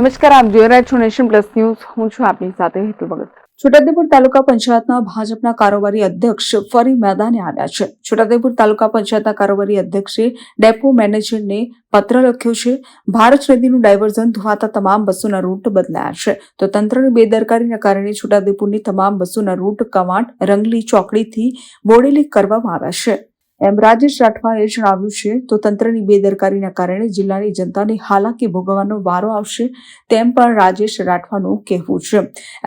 નમસ્કાર, આપ જોઈ રહ્યા છો નેશન પ્લસ ન્યૂઝ. હું છું આપની સાથે હેતુ ભગત. છોટાઉદેપુર તાલુકા પંચાયતના ભાજપના કારોબારી અધ્યક્ષ ફરી મેદાને આવ્યા છે. છોટાઉદેપુર તાલુકા પંચાયતના કારોબારી અધ્યક્ષે ડેપો મેનેજરને પત્ર લખ્યો છે, ભારત નદીનું ડાયવર્ઝન ધોવાતા તમામ બસોના રૂટ બદલાયા છે. તો તંત્રની બેદરકારીના કારણે છોટાઉદેપુરની તમામ બસોના રૂટ કવાંટ રંગલી ચોકડીથી બોડેલી કરવામાં આવ્યા છે. એમ રાજેશ રાઠવાએ જણાવ્યું છે, તો તંત્રની બેદરકારીના કારણે જિલ્લાની જનતાને હાલાકી ભોગવવાનો વારો આવશે તેમ પણ રાજેશ રાઠવાનું કહેવું છે.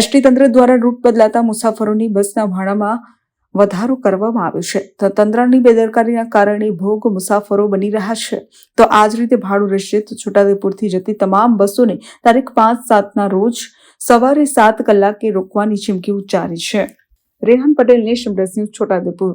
એસટી તંત્ર દ્વારા રૂટ બદલાતા મુસાફરોની બસના ભાડામાં વધારો કરવામાં આવ્યો છે. તો તંત્રની બેદરકારીના કારણે ભોગ મુસાફરો બની રહ્યા છે. તો આ જ રીતે ભાડું રહેશે તો છોટાઉદેપુરથી જતી તમામ બસોને તારીખ પાંચ સાતના રોજ સવારે સાત કલાકે રોકવાની ચીમકી ઉચ્ચારી છે. Rehan Patel Nation Plus News Chhotaudepur.